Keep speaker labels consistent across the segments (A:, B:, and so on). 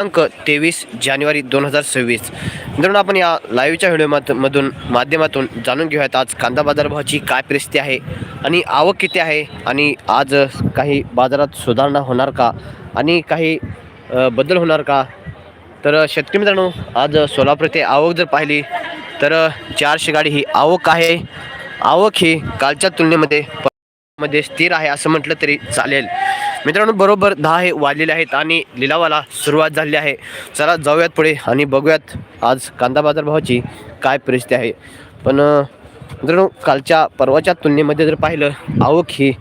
A: दिनांक तेवीस जानेवारी दोन हजार सव्वीस. मित्रांनो आपण या लाईव्हच्या व्हिडिओ मधून माध्यमातून जाणून घेऊयात आज कांदा बाजार भावाची काय परिस्थिती आहे आणि आवक किती आहे आणि आज काही बाजारात सुधारणा होणार का आणि काही बदल होणार का? तर शेतकरी मित्रांनो आज सोलापूर येथे आवक जर पाहिली तर चारशे गाडी ही आवक आहे. आवक ही कालच्या तुलनेमध्ये मध्ये स्थिर आहे असं म्हटलं तरी चालेल. मित्रांनो बरोबर दहा हे वाजलेले आहेत आणि लिलावाला सुरुवात झाली आहे. चला जाऊयात पुढे आणि बघूयात आज कांदा बाजार भावाची काय परिस्थिती आहे. पण मित्रांनो कालच्या परवाच्या तुलनेमध्ये जर पाहिलं आवक ही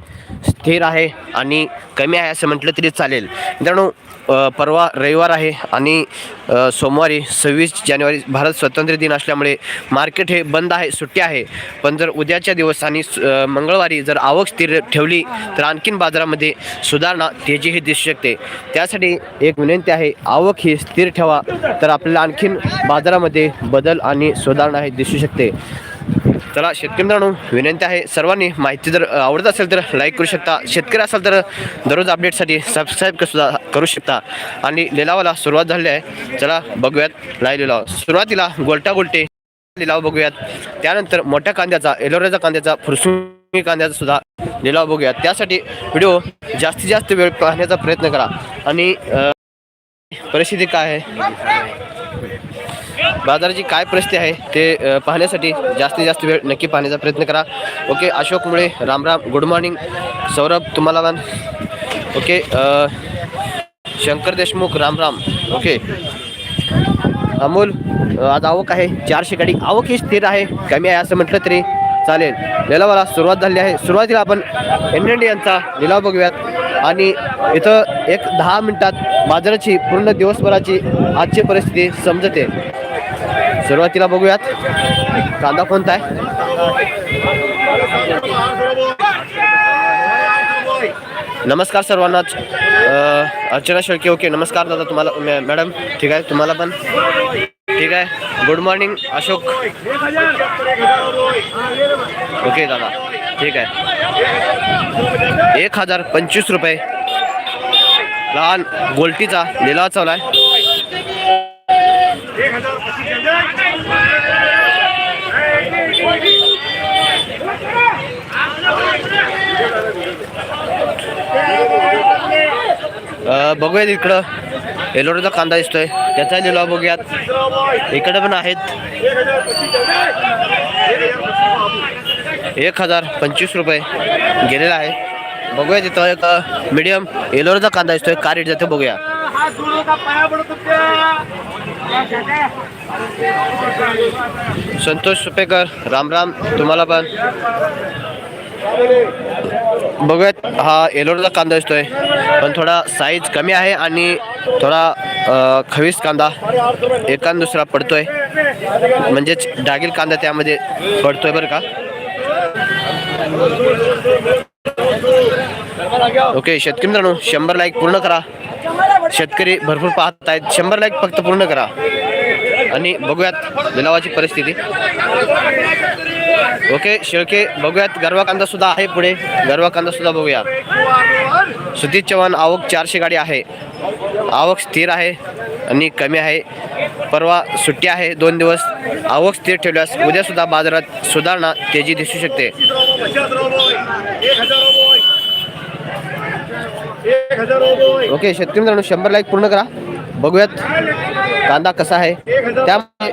A: स्थिर आहे आणि कमी आहे असं म्हटलं तरी चालेल. मित्रांनो परवा रविवार आहे आणि सोमवारी सव्वीस जानेवारी भारत स्वातंत्र्य दिन असल्यामुळे मार्केट हे बंद आहे सुट्टी आहे. पण जर उद्याच्या दिवस आणि स- मंगळवारी जर आवक स्थिर ठेवली तर आणखीन बाजारामध्ये सुधारणा तेजी ही दिसू शकते. त्यासाठी एक विनंती आहे आवक ही स्थिर ठेवा तर आपल्याला आणखीन बाजारामध्ये बदल आणि सुधारणा हे दिसू शकते. चला शेतकरी मित्रांनो विनंती आहे सर्वांनी माहिती जर आवडत असेल तर लाईक करू शकता. शेतकरी असाल तर दररोज अपडेटसाठी सबस्क्राईब सुद्धा करू शकता. आणि लिलावाला सुरुवात झाली आहे. चला बघूयात लाईव्ह लिलाव. सुरुवातीला गोलटा गोलटे लिलाव बघूयात. त्यानंतर मोठ्या कांद्याचा एलोराचा कांद्याचा फुरसुंगी कांद्याचा सुद्धा लिलाव बघूयात. त्यासाठी व्हिडिओ जास्तीत जास्त वेळ पाहण्याचा प्रयत्न करा. आणि परिस्थिती काय आहे? बाजाराची काय परिस्थिती आहे ते पाहण्यासाठी जास्तीत जास्त वेळ नक्की पाहण्याचा प्रयत्न करा. Okay Ashok Mule Ram Ram good morning. Saurabh तुम्हाला पण ओके शंकर देशमुख राम राम. ओके. अमोल आज आवक आहे चारशे गाडी. आवक ही स्थिर आहे कमी आहे असं म्हटलं तरी चालेल. लिलावाला सुरुवात झाली आहे. सुरुवातीला आपण एन यांचा लिलाव बघूयात. आणि इथं एक दहा मिनटात बाजाराची पूर्ण दिवसभराची आजची परिस्थिती समजते. सुरुवातीला बघूयात. कांदा कोणता आहे? नमस्कार सर्वांनाच अर्चना शेळके ओके. नमस्कार दादा तुम्हाला मॅ- मॅडम ठीक आहे? तुम्हाला पण? ठीक आहे? Good morning Ashok. ओके दादा. ठीक आहे. एक हजार पंचवीस रुपये. लहान गोल्टीचा लिलाव चालू आहे. अ, बघूयात इकडं एलोडचा कांदा दिसतोय त्याचा लिलाव बघूयात इकडे पण आहेत एक हजार पंचवीस रुपये गेलेला आहे बघूया तिथं एक मीडियम एलोरचा कांदा दिसतोय का रेट जाते बघूया संतोष सुपेकर राम राम तुम्हाला पण. बघूयात हा एलोरचा कांदा दिसतोय पण थोडा साईज कमी आहे आणि थोडा खवीस कांदा एकान दुसरा पडतोय. म्हणजेच डागील कांदा त्यामध्ये पडतोय बरं का? ओके शेतकरी मित्रांनो शंभर लाईक पूर्ण करा. शेतकरी भरपूर पाहत आहेत शंभर लाईक फक्त पूर्ण करा. आणि बघूयात लिलावाची परिस्थिती. ओके शेळके बघूयात. गरवा कांदा सुद्धा आहे पुढे. गरवा कांदा सुद्धा बघूया. सुधीर चव्हाण आवक चारशे गाडी आहे. आवक स्थिर आहे आणि कमी आहे. परवा सुट्टी आहे दोन दिवस. आवक स्थिर ठेवल्यास उद्या सुद्धा बाजारात सुधारणा तेजी दिसू शकते. ओके शेतकरी मित्रांनो शंभर लाईक पूर्ण करा. बघूयात कांदा कसा आहे. त्यामुळे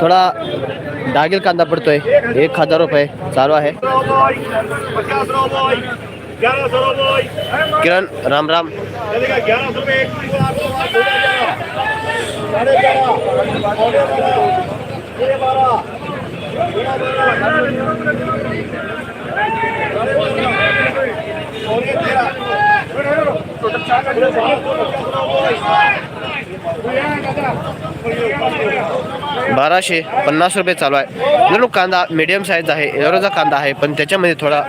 A: थोडा डागील कांदा पडतोय. एक हजार रुपये चालू आहे. किरण राम राम. बाराशे पन्नास रुपये चालू आहे. जणू कांदा मीडियम साईज आहे एवढाचा कांदा आहे पण त्याच्यामध्ये थोडा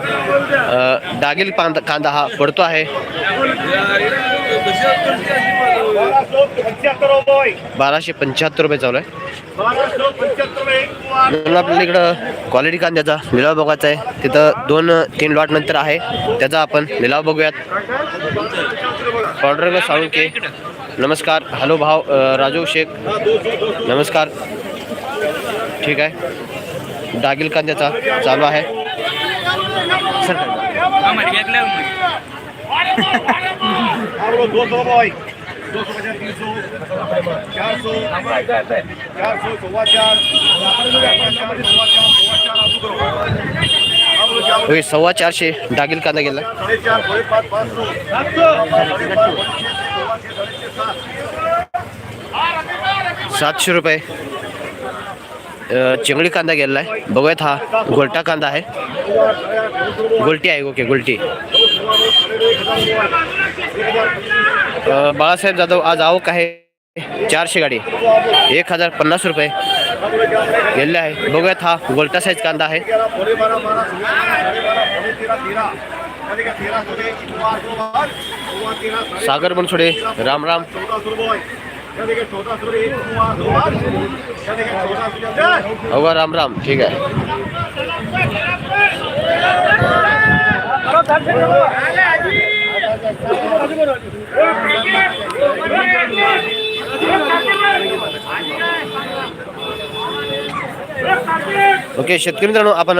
A: डागील कांदा कांदा हा पडतो आहे. बाराशे पंच्याहत्तर रुपये चालू आहे. म्हणून आपल्याला इकडं क्वालिटी कांद्याचा लिलाव बघायचा आहे. तिथं दोन तीन लॉट नंतर आहे. त्याचा आपण लिलाव बघूयात. ऑर्डर साळुंके नमस्कार. हॅलो भाव राजू शेख. नमस्कार. ठीक आहे. डागिल कांद्याचा चालू आहे. सर
B: दो सौ बॉय दो सौ पचास तीन सौ चार सौ चार सौ सव्वा चार चार चार करो
A: सव्वा चारशे डागील कांदा गेला.
B: सौ
A: सातशे रुपये. चिंगळी चिंगडी कांदा गेलेला आहे. बघूयात हा गोलटा कांदा आहे. गोलटी आहे ओके गोलटी बाळासाहेब जाधव आज आवक आहे चारशे गाडी. एक हजार पन्नास रुपये गेलेले आहे. बघूयात हा गोलटा साईज कांदा आहे. सागर बनसोडे राम राम.
B: चौदह
A: अवघा राम राम ठीक आहे ओके शेतकरी मित्रांनो आपण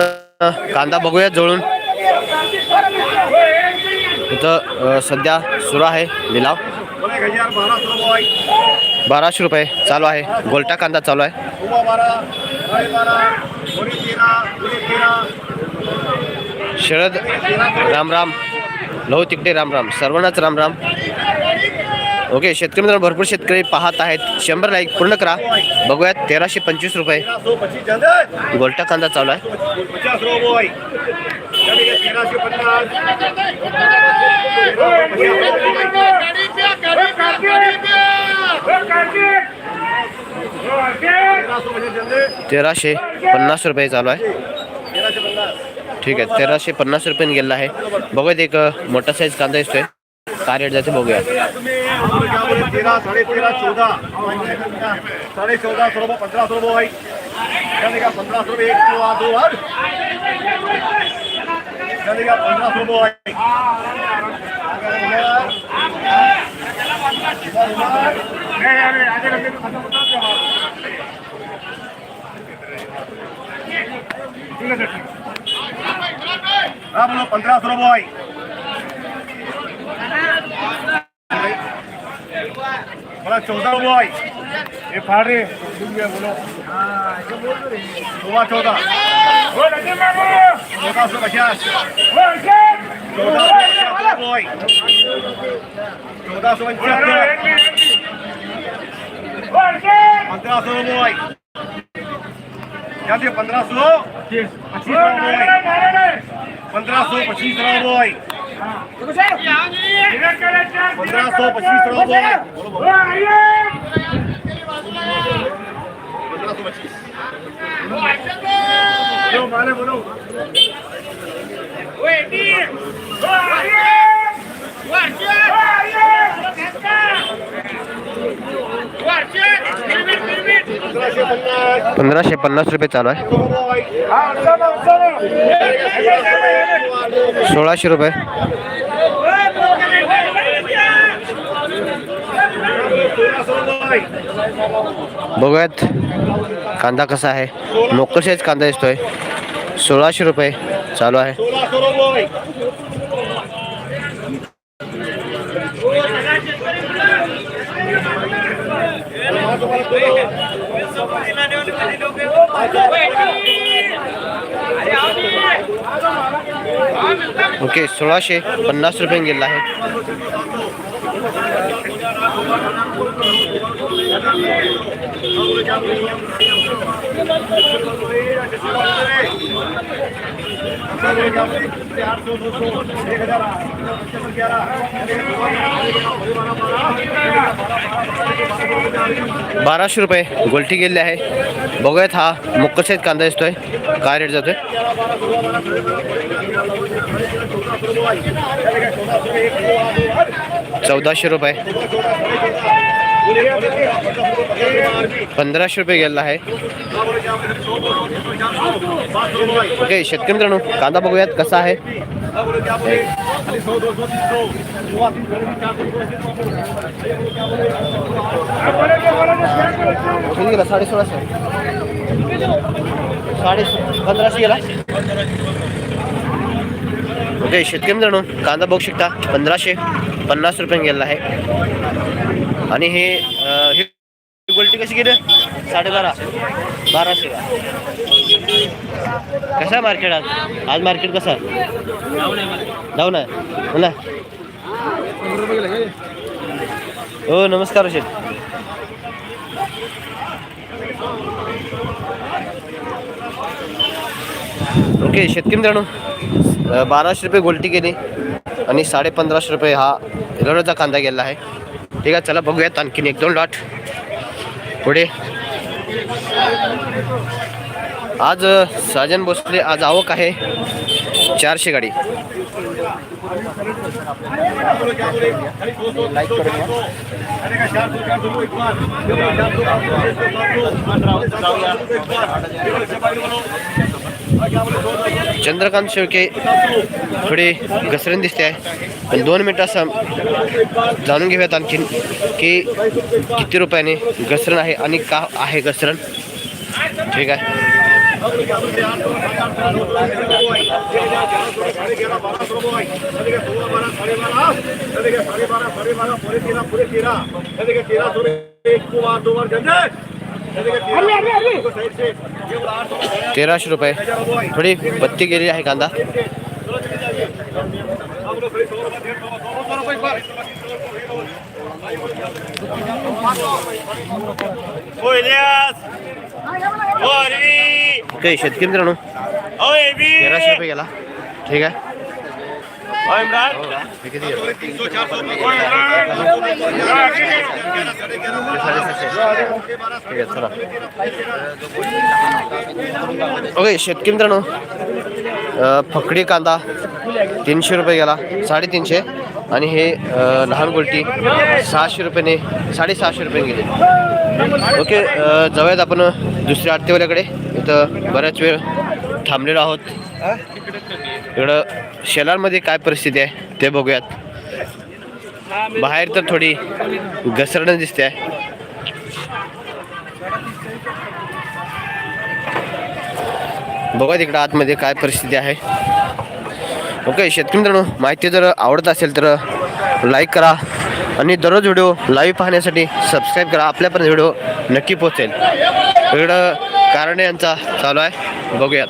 A: कांदा बघूया जवळून. इथं सध्या सुरू आहे लिलाव. बाराशे रुपये चालू आहे. गोलटा कांदा चालू आहे. शरद राम राम लहू तिकटे राम राम सर्वांनाच राम राम ओके शेतकरी मित्रांनो भरपूर शेतकरी पाहत आहेत. शंभर लाईक पूर्ण करा. बघूयात तेराशे पंचवीस रुपये. गोलटा कांदा चालू आहे. तेराशे पन्नास रुपये चालू आहे. ठीक आहे तेराशे पन्नास रुपयाने गेला आहे. बघूयात एक मोठा साईज कांदा दिसतोय. काय रेट जाते बघूया.
B: तुम्हें सौ रुपये पंद्रह सौ रुपये पंद्रह सौ रुपये एक सौ आठ. दो हर पंद्रह सौ रुपये भाई हाँ बोलो पंद्रह सौ रुपये भाई बोला चौदह रुपये ये फाड़ रहे बोलो सोलह चौदह चौदह सौ पचास चौदह सौ पचास रुपये चौदह सौ पचास पंद्रह सौ रुपये याद पंद्रह सौ पच्चीस रुपये पंद्रह सौ पच्चीस रुपये पंद्रह सौ पच्चीस रुपये पंद्रह सौ पच्चीस बोलो माले बोलो पंद्रहशे पन्नास
A: पंधराशे पन्नास रुपये चालू आहे. सोळाशे रुपये. बघूयात कांदा कसा आहे. मोकळ कांदा दिसतोय. सोळाशे रुपये चालू आहे
B: सोलह सौ रुपये
A: ओके सोळाशे पन्नास रुपये गेला आहे. बाराशे रुपये गोलटी गेलेली आहे. बघूयात हा मुक्क कांदा दिसतोय. काय रेट जातोय? चौदाशे रुपये. पंधराशे रुपये गेलेला आहे. ओके शेतकरी मित्रांनो कांदा बघूयात कसा आहे. किती गेला? साडे सोळाशे. साडे पंधराशे गेला. ओके शेतकरी मित्रांनो कांदा बघू शकता पंधराशे पन्नास रुपये गेलेला आहे. आणि हे हे गोल्टी कशी गेली साडेबारा. बाराशे कसं आहे मार्केट आज? आज मार्केट कसं आहे? जाऊ ना हो ना हो नमस्कार शेठ ओके शेतकरी मित्रांनो बाराशे रुपये गोल्टी गेली आणि साडे पंधराशे रुपये हा एलोराचा कांदा गेला आहे. ठीक आहे चला बघूयात आणखीन एक दोन लॉट पुढे. आज साजन भोसले आज आवक आहे चारशे गाडी. चंद्रकांत शेळके थोडे घसरण दिसते आहे. पण दोन मिनिटं असं जाणून घेऊयात आणखीन की किती रुपयाने घसरण आहे आणि का आहे घसरण. ठीक आहे. तेराशे रुपये. थोडी बत्ती गेलेली आहे कांदा. काही शेतकरी मित्रांनो तेराशे रुपये गेला. ठीक आहे हे किती गेलं? ठीक आहे चला ओके शेतकी मित्रांनो फकडी कांदा तीनशे रुपये गेला साडेतीनशे. आणि हे लहान गोलटी सहाशे रुपयाने साडेसहाशे रुपये गेले. ओके जाऊयात आपण दुसऱ्या आरतीवाल्याकडे. इथं बऱ्याच वेळ थांबलेलो आहोत. इकडं शेलारमध्ये काय परिस्थिती आहे ते बघूयात. बाहेर तर थोडी घसरण दिसते. आहे बघा तिकडं आतमध्ये काय परिस्थिती आहे. ओके शेतकरी मित्रांनो माहिती जर आवडत असेल तर लाईक करा आणि दररोज व्हिडिओ लाईव्ह पाहण्यासाठी सबस्क्राईब करा. आपल्यापर्यंत व्हिडिओ नक्की पोहोचेल. इकडं कारणे यांचा चालू आहे. बघूयात.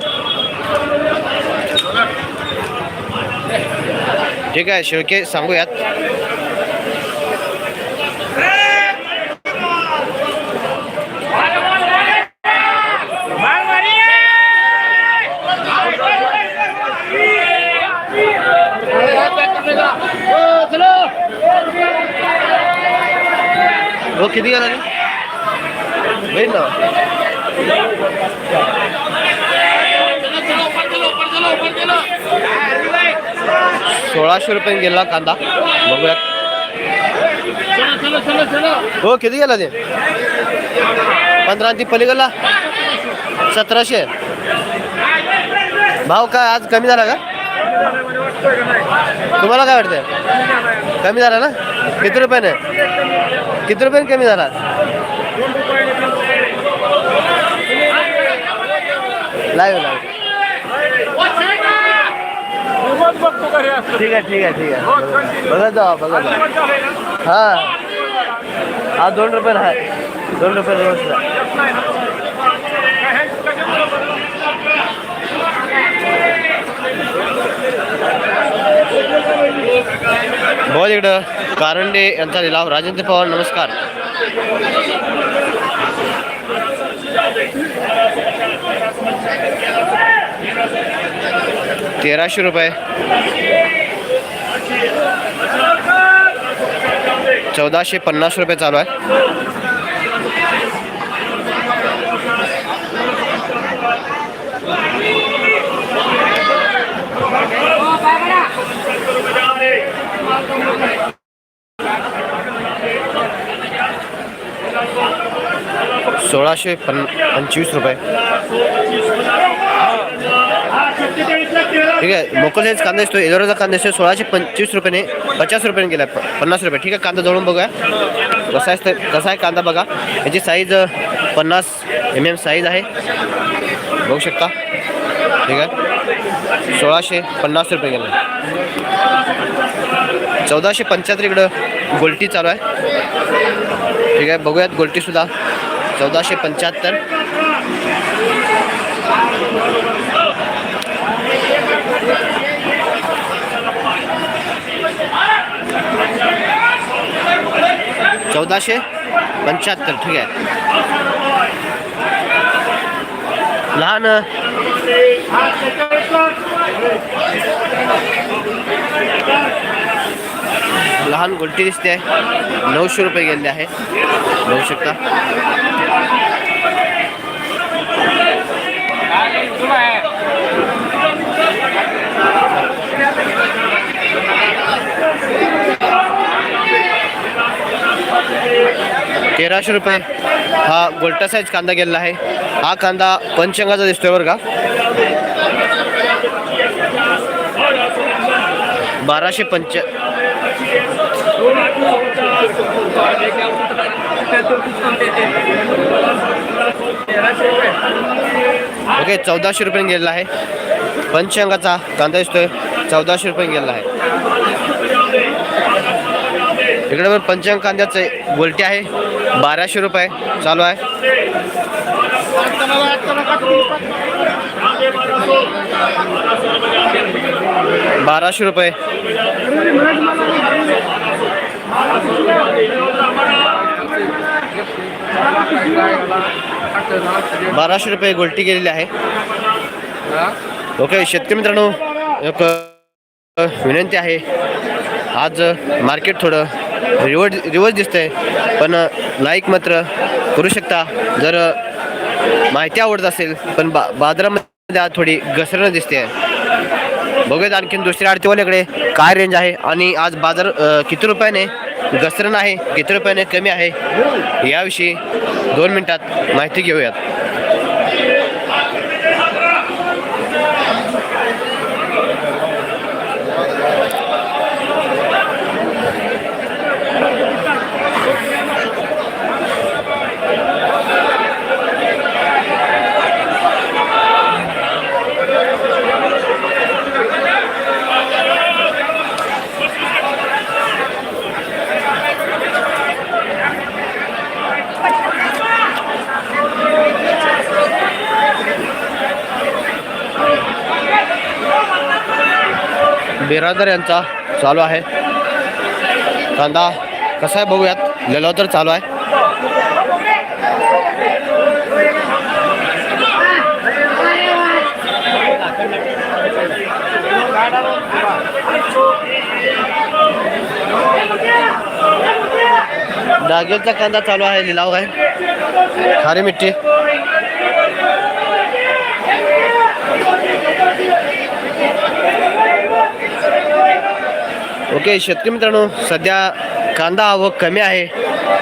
A: ठीक आहे शेळके सांगूयात हो किती गेला रे होईल ना सोळाशे रुपये गेला कांदा. बघूयात. हो किती गेला ते? पंधरा ती पलीकडला? सतराशे. भाव काय आज कमी झाला का? तुम्हाला काय वाटतंय? कमी झाला ना? किती रुपयाने? किती रुपयाने कमी झाला? लाईव्ह लाईव्ह ठीक आहे ठीक आहे ठीक आहे. बघत जावा बघत जावा हा. हा दोन रुपये आहे दोन रुपये रोज बहुत इकडं कारंडे यांचा लिलाव. राजेंद्र पवार नमस्कार. तेराशे रुपये. चौदाशे पन्नास रुपये चालू आहे. सोळाशे पन पंचवीस रुपये. ठीक आहे. मोकल साईज कांदा असतो एलोराचा कांदा असतो सोळाशे पंचवीस रुपयाने पचास रुपयाने गेला पन्नास रुपये. ठीक आहे कांदा जवळून बघूया. कसा आहे कसा आहे कांदा बघा. याची साईज पन्नास एम एम साईज आहे. बघू शकता. ठीक आहे. सोळाशे पन्नास रुपये गेला. चौदाशे पंच्याहत्तर इकडं गोल्टी चालू आहे. ठीक आहे बघूयात गोल्टीसुद्धा चौदाशे पंच्याहत्तर. चौदाशे पंच्याहत्तर ठीक आहे लहान। लहान गोल्टी आहे नऊशे रुपये बघू शकता। तेराशे रुपये. हा गोल्टा साईज कांदा गेलेला आहे. हा कांदा पंचंगाचा दिसतोय बरं का. बाराशे पंच ओके चौदाशे रुपये गेलेला आहे. पंचंगाचा कांदा दिसतोय. चौदाशे रुपये गेलेला आहे. इकडे पण पंचांग कांद्याचे गोलटी आहे. बाराशे रुपये चालू आहे. बाराशे रुपये. बाराशे रुपये गोलटी गेलेली आहे. ओके शेतकरी मित्रांनो एक विनंती आहे. आज मार्केट थोडं रिवर्स रिवर्स दिसतंय. पण लाईक मात्र करू शकता. जर माहिती आवडत असेल पण बा बाजारामध्ये आज थोडी घसरणं दिसते. बघूयात आणखीन दुसऱ्या आडतीवाल्याकडे काय रेंज आहे आणि आज बाजार किती रुपयाने घसरण आहे किती रुपयाने कमी आहे याविषयी दोन मिनटात माहिती घेऊयात. बिरादर यांचा चालू आहे. कांदा कसा आहे बघूयात. लिलाव तर चालू आहे. डागेलचा कांदा चालू आहे लिलाव आहे. खारी मिठी ओके शेतकरी मित्रांनो सध्या कांदा आवक कमी आहे.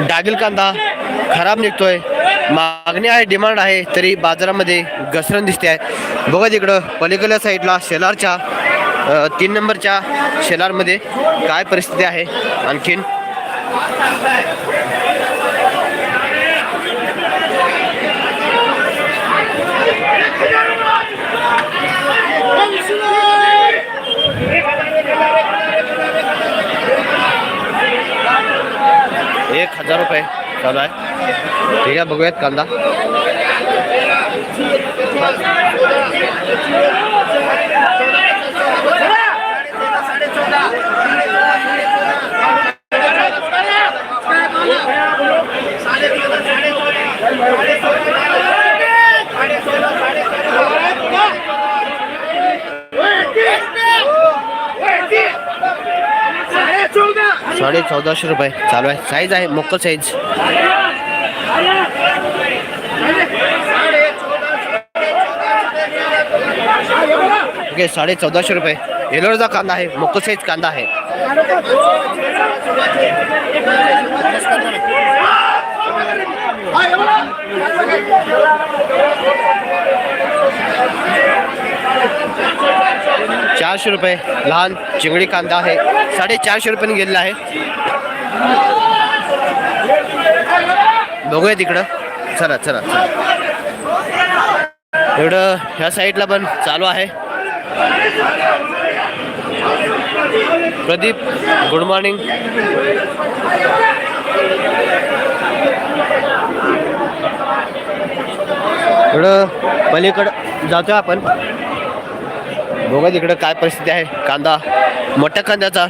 A: डागिल कांदा खराब निघतोय. मागणी आहे डिमांड आहे तरी बाजारामध्ये घसरण दिसते आहे बघा तिकडं पलीकडल्या साईडला शेलारच्या तीन नंबरच्या शेलारमध्ये काय परिस्थिती आहे आणखीन? एक हजार रुपये चालू आहे. ठीक आहे बघूयात कांदा. साडे चौदाशे रुपये. चालू आहे. साईज आहे. मोकल साईज ओके साडे चौदाशे रुपये. येलोरचा कांदा आहे. मोकल साईज कांदा आहे. चारशे रुपये. लहान चिंगडी कांदा आहे. साडेचारशे रुपयाने गेलेला आहे. बघूया तिकडं. चला चला चला. एवढं ह्या साईडला पण चालू आहे. प्रदीप गुड मॉर्निंग एवढं पलीकडं जातोय आपण. बघूया तिकडं काय परिस्थिती आहे. कांदा मोठ्या कांद्याचा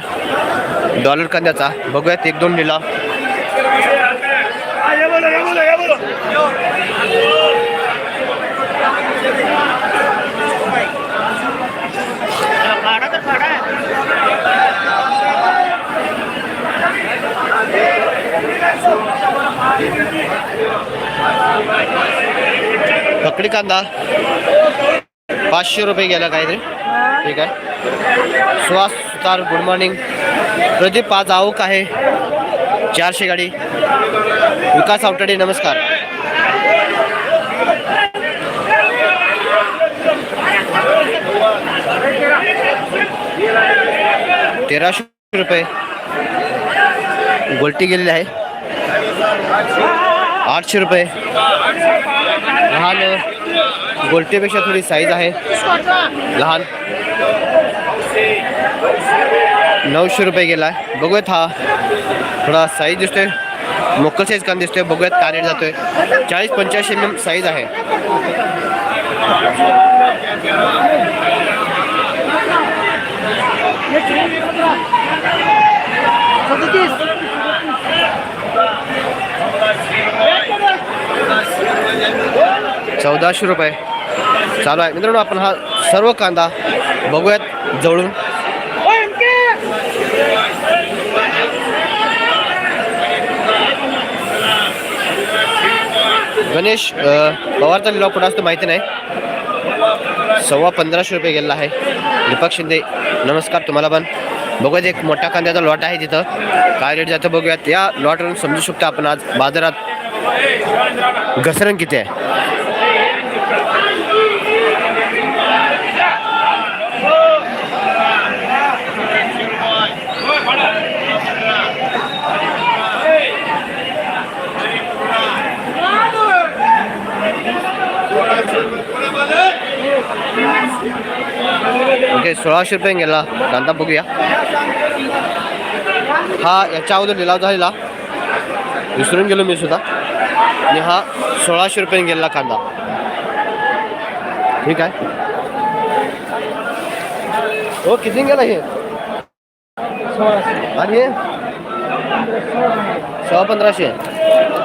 A: डॉलर कांद्याचा. बघूयात एक दोन लिला पकडी कांदा. पाचशे रुपये गेला काहीतरी. ठीक आहे. सुहास सुतार गुड मॉर्निंग प्रदीप आज आवक आहे. चारशे गाडी. विकास आवटाडे नमस्कार. तेराशे रुपये. गोलटी गेलेली आहे. आठशे रुपये. लहान गोलटीपेक्षा थोडी साईज आहे. लहान. नऊशे रुपये गेला. आहे बघूयात हा. थोडा साईज दिसतोय. लोकल साईज कान दिसतोय. बघूयात का रेट जातोय. चाळीस पंच्याऐंशी एम एम साईज आहे. चौदाशे रुपये. चालू आहे. मित्रांनो आपण हा सर्व कांदा बघूयात जवळून गणेश पवारचा लिलाव कुठं असतो माहिती नाही. सव्वा पंधराशे रुपये गेलेला आहे. दीपक शिंदे नमस्कार तुम्हाला पण. बघूयात एक मोठा कांद्याचा लॉट आहे तिथं. काय रेट जातं बघूयात. या लॉटवरून समजू शकतो आपण आज बाजारात घसरण किती आहे ओके सोळाशे रुपये गेला. कांदा बघूया. हा याच्या अगोदर लिलाव झालेला. विसरून गेलो मी सुद्धा. आणि हा सोळाशे रुपये गेलेला कांदा. ठीक आहे. हो किती गेला हे? आणि हे? सव्वा पंधराशे.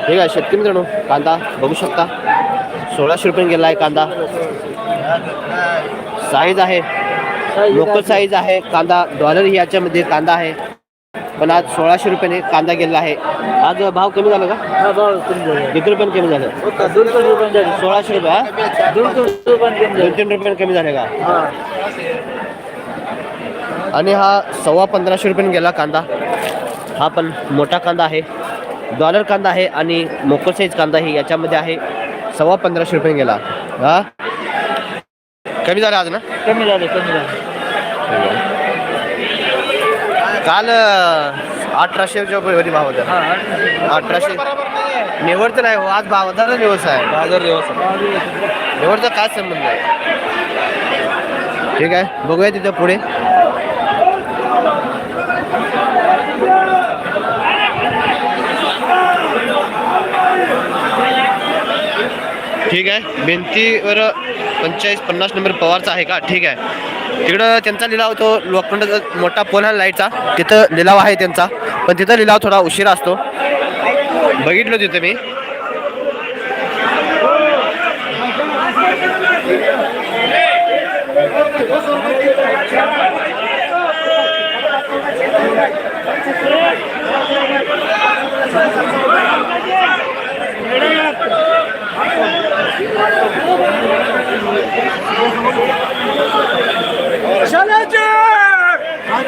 A: ठीक आहे शेतकरी मित्रांनो कांदा बघू शकता. सोळाशे रुपये गेला आहे कांदा. साईज आहे. लोकल साईज आहे. कांदा डॉलर याच्यामध्ये कांदा आहे. पण आज सोळाशे रुपयाने कांदा गेलेला आहे. आज भाव कमी झाला का? किती रुपयाने कमी झालं. सोळाशे रुपये हा? दोन तीन रुपयाने कमी झाले. का? आणि हा सव्वा पंधराशे रुपयाने गेला कांदा. हा पण मोठा कांदा आहे. डॉलर कांदा आहे आणि मोकल साईज कांदा ही याच्यामध्ये आहे. सव्वा पंधराशे रुपये गेला. हा? कमी झाला आज ना?
C: कमी झाले कमी झाले.
A: काल अं, अठराशेच्या वरी भाव होता
C: हा
A: अठराशे. निवडतं नाही हो आज बाजारचा दिवस आहे.
C: बाजार दिवस
A: निवडचा काय संबंध आहे? ठीक आहे बघूया तिथं पुढे. ठीक आहे भिंतीवर पंचेचाळीस पन्नास नंबर पवारचा आहे का? ठीक आहे. तिकडं त्यांचा लिलाव तो लोखंडाचा मोठा पोल आहे लाईटचा. तिथं लिलाव आहे त्यांचा. पण तिथं लिलाव थोडा उशिरा असतो. बघितलं तिथं मी.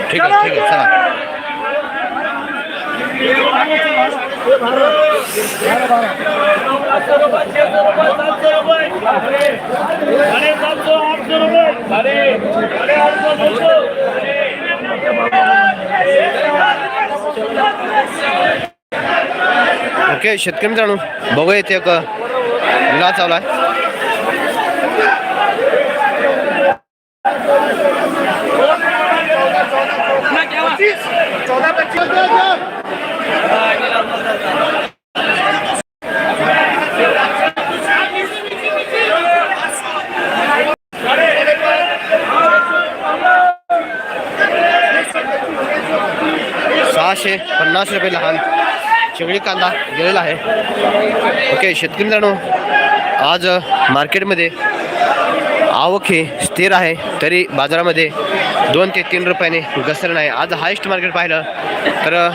A: ठीक आहे ठीक चला. ओके शेतकरी मित्रांनो बघूया इथे एक लिलाव चालू आहे
B: चौदा पच्चीस
A: सहाशे पन्नास रुपये लहान चिंगळी कांदा गेलेला आहे. ओके शेतकरी मित्रांनो आज मार्केटमध्ये आवक ही स्थिर आहे तरी बाजारामध्ये दोन ते तीन रुपयाने घसरण आहे. आज हायस्ट मार्केट पाहिलं तर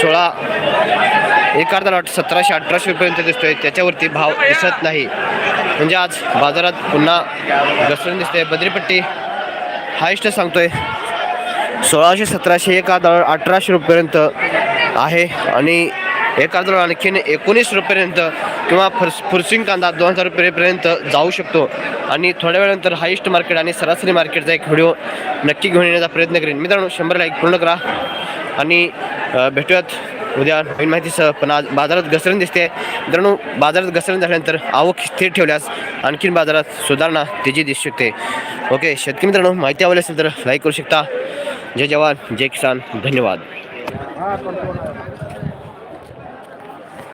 A: सोळा एक अर्धा लॉट सतराशे अठराशे रुपयेपर्यंत दिसतोय. त्याच्यावरती भाव दिसत नाही. म्हणजे आज बाजारात पुन्हा घसरण दिसते बद्रीपट्टी हायस्ट सांगतोय. सोळाशे सतराशे एक आधार अठराशे रुपयेपर्यंत आहे आणि एका आधार आणखीन एकोणीस रुपयेपर्यंत किंवा फुरस फुरसिंग कांदा दोन हजार रुपयेपर्यंत जाऊ शकतो. आणि थोड्या वेळानंतर हायेस्ट मार्केट आणि सरासरी मार्केटचा एक व्हिडिओ नक्की घेऊन येण्याचा प्रयत्न करेन. मित्रांनो शंभर लाईक पूर्ण करा. आणि भेटूयात उद्या नवीन माहितीसह. पण आज बाजारात घसरण दिसते मित्रांनो बाजारात घसरण झाल्यानंतर आवक स्थिर ठेवल्यास आणखीन बाजारात सुधारणा तेजी दिसू शकते. ओके शेतकरी मित्रांनो माहिती आवडली असेल तर लाईक करू शकता. जय जवान जय किसान. धन्यवाद. হ্যাঁ